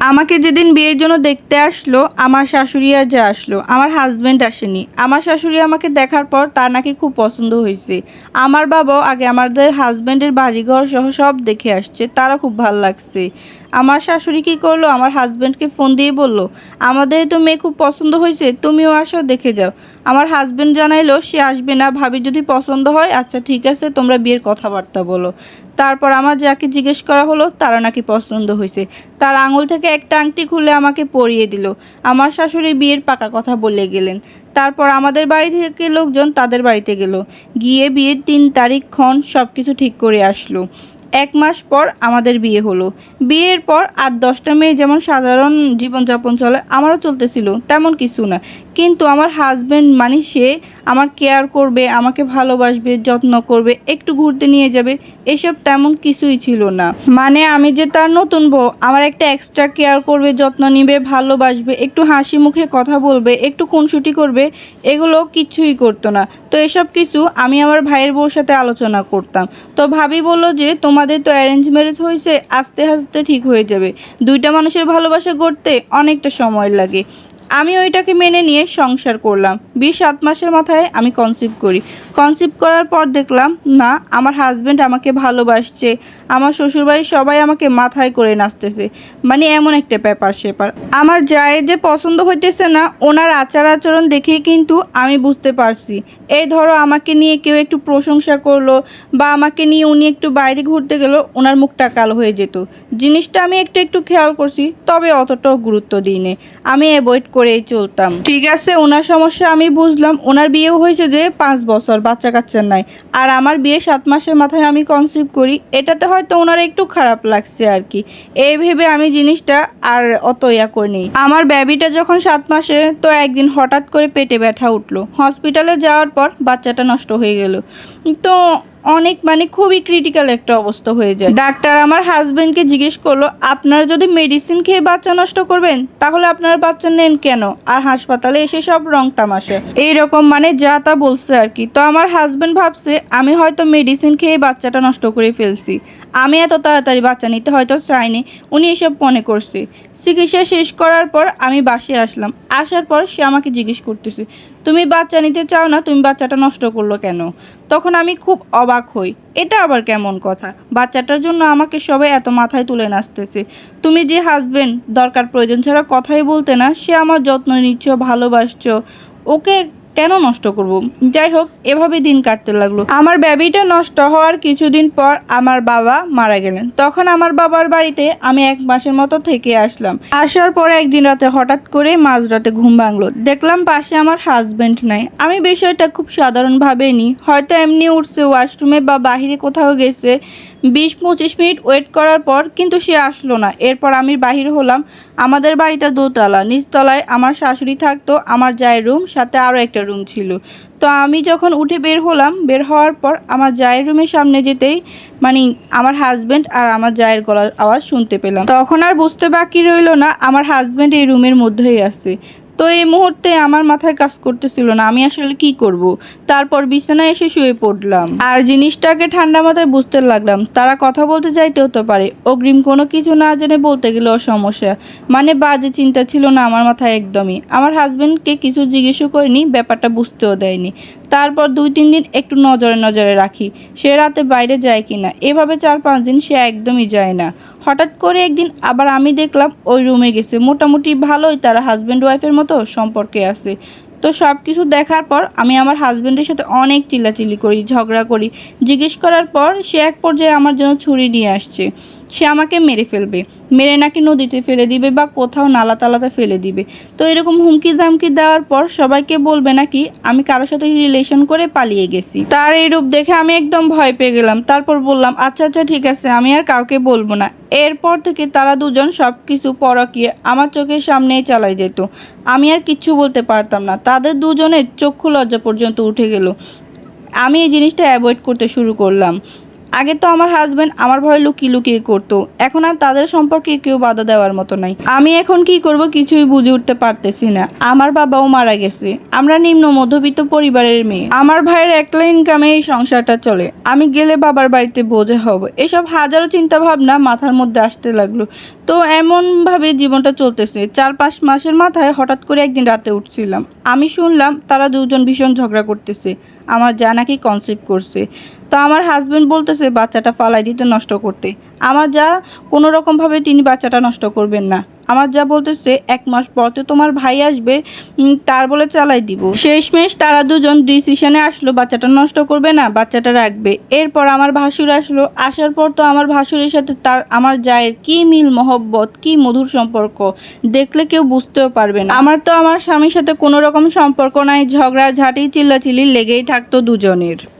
আমাকে যেদিন বিয়ের জন্য দেখতে আসলো, আমার শাশুড়ি আর যা আসলো, আমার হাজব্যান্ড আসেনি। আমার শাশুড়ি আমাকে দেখার পর তার নাকি খুব পছন্দ হয়েছে। আমার বাবাও আগে আমাদের হাজব্যান্ডের বাড়িঘর সহ সব দেখে আসছে তারা খুব ভালো লাগছে। আমার শাশুড়ি কী করল? আমার হাজব্যান্ডকে ফোন দিয়ে বলল, আমাদের তো মেয়ে খুব পছন্দ হয়েছে, তুমিও আসো, দেখে যাও। আমার হাজব্যান্ড জানাইলো, সে আসবে না, ভাবি যদি পছন্দ হয় আচ্ছা ঠিক আছে, তোমরা বিয়ের কথাবার্তা বলো। তারপর আমার যাকে জিজ্ঞেস করা হলো, তারা নাকি পছন্দ হয়েছে। তার আঙুল থেকে একটা আংটি খুলে আমাকে পরিয়ে দিল। আমার শাশুড়ি বিয়ের পাকা কথা বলে গেলেন। তারপর আমাদের বাড়ি থেকে লোকজন তাদের বাড়িতে গেল। গিয়ে বিয়ের তিন তারিখ ক্ষণ সব কিছু ঠিক করে আসলো। এক মাস পর আমাদের বিয়ে হলো। বিয়ের পর আর দশটা মেয়ে যেমন সাধারণ জীবনযাপন চলে, আমারও চলতেছিল, তেমন কিছু না। কিন্তু আমার হাজব্যান্ড মানে সে আমার কেয়ার করবে, আমাকে ভালোবাসবে, যত্ন করবে, একটু ঘুরতে নিয়ে যাবে, এসব তেমন কিছুই ছিল না। মানে আমি যে তার নতুন বউ, আমার একটা এক্সট্রা কেয়ার করবে, যত্ন নিবে, ভালোবাসবে, একটু হাসি মুখে কথা বলবে, একটু খুনসুটি করবে, এগুলো কিছুই করতো না। তো এসব কিছু আমি আমার ভাইয়ের বউর সাথে আলোচনা করতাম। তো ভাবি বলল যে তোমাদের তো অ্যারেঞ্জ ম্যারেজ হয়েছে, আস্তে আস্তে ঠিক হয়ে যাবে। দুইটা মানুষের ভালোবাসা গড়তে অনেকটা সময় লাগে। আমি ওইটাকে মেনে নিয়ে সংসার করলাম। বিশ সাত মাসের মাথায় আমি কনসিভ করি। কনসিভ করার পর দেখলাম, না, আমার হাজব্যান্ড আমাকে ভালোবাসছে। আমার শ্বশুরবাড়ির সবাই আমাকে মাথায় করে নাচতেছে। মানে এমন একটা ব্যাপার সেপার আমার যায় যে পছন্দ হইতেছে না, ওনার আচার আচরণ দেখেই কিন্তু আমি বুঝতে পারছি। এই ধরো, আমাকে নিয়ে কেউ একটু প্রশংসা করল বা আমাকে নিয়ে উনি একটু বাইরে ঘুরতে গেলো, ওনার মুখটা কালো হয়ে যেত। জিনিসটা আমি একটু একটু খেয়াল করছি, তবে অতটাও গুরুত্ব দিইনি আমি অ্যাভয়েড করেই চলতাম। ঠিক আছে, ওনার সমস্যা আমি বুঝলাম। ওনার বিয়েও হয়েছে যে পাঁচ বছর বাচ্চা কাচ্চা নাই। আর আমার বিয়ে সাত মাসের মাথায় আমি কনসিভ করি, এটাতে হয়তো ওনার একটু খারাপ লাগছে আর কি। এই ভেবে আমি জিনিসটা আর অত ইয়া করিনি। আমার ব্যাবিটা যখন সাত মাসে, তো একদিন হঠাৎ করে পেটে ব্যথা উঠল। হসপিটালে যাওয়ার পর বাচ্চাটা নষ্ট হয়ে গেল। তো অনেক মানে খুবই ক্রিটিক্যাল একটা অবস্থা হয়ে যায়। ডাক্তার আমার হাজবেন্ডকে জিজ্ঞেস করল, আপনারা যদি মেডিসিন খেয়ে বাচ্চা নষ্ট করবেন, তাহলে আপনারা বাচ্চা নেন কেন? আর হাসপাতালে এসে সব রং তামাশা। এইরকম মানে যা তা বলছে আর কি। তো আমার হাজবেন্ড ভাবছে, আমি হয়তো মেডিসিন খেয়ে বাচ্চাটা নষ্ট করে ফেলছি। আমি এত তাড়াতাড়ি বাচ্চা নিতে হয়তো চাইনি। উনি এসব মনে করছে। চিকিৎসা শেষ করার পর আমি বাসে আসলাম। আসার পর সে আমাকে জিজ্ঞেস করতেছে তুমি বাচ্চা নিতে চাও না, তুমি বাচ্চাটা নষ্ট করল কেন? তখন আমি খুব অবাক হই। এটা আবার কেমন কথা? বাচ্চাটার জন্য আমাকে সবাই এত মাথায় তুলে নাচতেছে। তুমি যে হাজবেন্ড দরকার প্রয়োজন ছাড়া কথাই বলতে না, সে আমার যত্ন নিচ্ছ, ভালোবাসছ। ওকে কেন নষ্ট করব? যাই হোক এভাবে দিন কাটতে লাগল। আমার বেবিটা নষ্ট হওয়ার কিছুদিন পর আমার বাবা মারা গেলেন। তখন আমার বাবার বাড়িতে আমি এক মাসের মতো থেকে আসলাম। আসার পরে একদিন রাতে হঠাৎ করে মাঝরাতে ঘুম ভাঙলো। দেখলাম পাশে আমার হাজবেন্ড নাই। আমি বিষয়টা খুব সাধারণভাবে নিই হয়তো এমনি উঠছে ওয়াশরুমে বা বাহিরে কোথাও গেছে। বিশ পঁচিশ মিনিট ওয়েট করার পর কিন্তু সে আসলো না। এরপর আমি বাহির হলাম। আমাদের বাড়িতে দোতলা, নিচতলায় আমার শাশুড়ি থাকতো, আমার জায়ের রুম, সাথে আরও একটা রুম ছিল। তো আমি যখন উঠে বের হলাম, বের হওয়ার পর আমার জায়ের রুমের সামনে যেতেই মানে আমার হাজব্যান্ড আর আমার জায়ের গলার আওয়াজ শুনতে পেলাম। তখন আর বুঝতে বাকি রইল না, আমার হাজব্যান্ড এই রুমের মধ্যেই আছে। তো এই মুহূর্তে আমার মাথায় কাজ করতেছিল না, আমি আসলে কি করব? তারপর বিছানায় এসে শুয়ে পড়লাম। আর জিনিসটাকে ঠান্ডা মাথায় বুঝতে লাগলাম, তারা কথা বলতে যাইতে হতে পারে। অগ্রিম কোনো কিছু না জেনে বলতে গেলে সমস্যা। মানে বাজে চিন্তা ছিল না আমার মাথায় একদমই। আমার হাজবেন্ডকে কিছু জিজ্ঞেসও করিনি, ব্যাপারটা বুঝতেও দেয়নি। তারপর দুই, তিন দিন একটু নজরে নজরে রাখি, সে রাতে বাইরে যায় কি না এভাবে চার, পাঁচ দিন সে একদমই যায় না। হঠাৎ করে একদিন আবার আমি দেখলাম ওই রুমে গেছে। মোটামুটি ভালোই তারা হাজব্যান্ড ওয়াইফের মতো সম্পর্কে আছে। তো সব কিছু দেখার পর আমি আমার হাজব্যান্ডের সাথে অনেক চিল্লাচিল্লি করি, ঝগড়া করি। জিজ্ঞেস করার পর সে এক পর্যায়ে আমার জন্য ছুরি নিয়ে আসছে। সে আমাকে মেরে ফেলবে। মেরে নাকি নদীতে ফেলে দিবে বা কোথাও নালা তালাতে ফেলে দিবে। তো এরকম হুমকি ধামকি দেওয়ার পর সবাইকে বলবে নাকি, আমি কারোর সাথে রিলেশন করে পালিয়ে গেছি। তার এই রূপ দেখে আমি একদম ভয় পেয়ে গেলাম। তারপর বললাম আচ্ছা আচ্ছা ঠিক আছে, আমি আর কাউকে বলব না। এরপর থেকে তারা দুজন সব কিছু পরকিয়ে আমার চোখের সামনেই চালাই যেত। আমি আর কিচ্ছু বলতে পারতাম না। তাদের দুজনের চক্ষু লজ্জা পর্যন্ত উঠে গেল। আমি এই জিনিসটা অ্যাভয়েড করতে শুরু করলাম। আগে তো আমার হাজবেন্ড আমার ভয় লুকিয়ে লুকিয়ে করতো। এখন আর তাদের সম্পর্কে কেউ বাধা দেওয়ার মতো নাই। আমি এখন কি করব কিছুই বুঝে উঠতে পারতেছি না। আমার বাবাও মারা গেছে। আমরা নিম্ন মধ্যবিত্ত পরিবারের মেয়ে। আমার ভাইয়ের একলা ইনকামে এই সংসারটা চলে। আমি গেলে বাবার বাড়িতে বোঝা হব। এসব হাজারো চিন্তা ভাবনা মাথার মধ্যে আসতে লাগল। তো এমনভাবে জীবনটা চলতেছে। চার পাঁচ মাসের মাথায় হঠাৎ করে একদিন রাতে উঠছিলাম। আমি শুনলাম তারা দুজন ভীষণ ঝগড়া করতেছে। আমার যা নাকি কনসেপ্ট করছে। তো আমার হাজবেন্ড বলতেছে বাচ্চাটা ফালাই দিতে নষ্ট করতে। আমার যা কোনো রকমভাবে তিনি বাচ্চাটা নষ্ট করবেন না। আমার যা বলতেছে, এক মাস পর তো তোমার ভাই আসবে তার বলে চালাই দিব। শেষমেশ তারা দুজন ডিসিশনে আসলো, বাচ্চাটা নষ্ট করবে না, বাচ্চাটা রাখবে। এরপর আমার ভাসুর আসলো। আসার পর তো আমার ভাসুরের সাথে তার, আমার জায়ের কি মিল, মহব্বত, কি মধুর সম্পর্ক, দেখলে কেউ বুঝতেও পারবে না। আমার তো আমার স্বামীর সাথে কোনো রকম সম্পর্ক নাই, ঝগড়া, ঝাঁটি, চিল্লাচিল্লি লেগেই থাকতো দুজনের।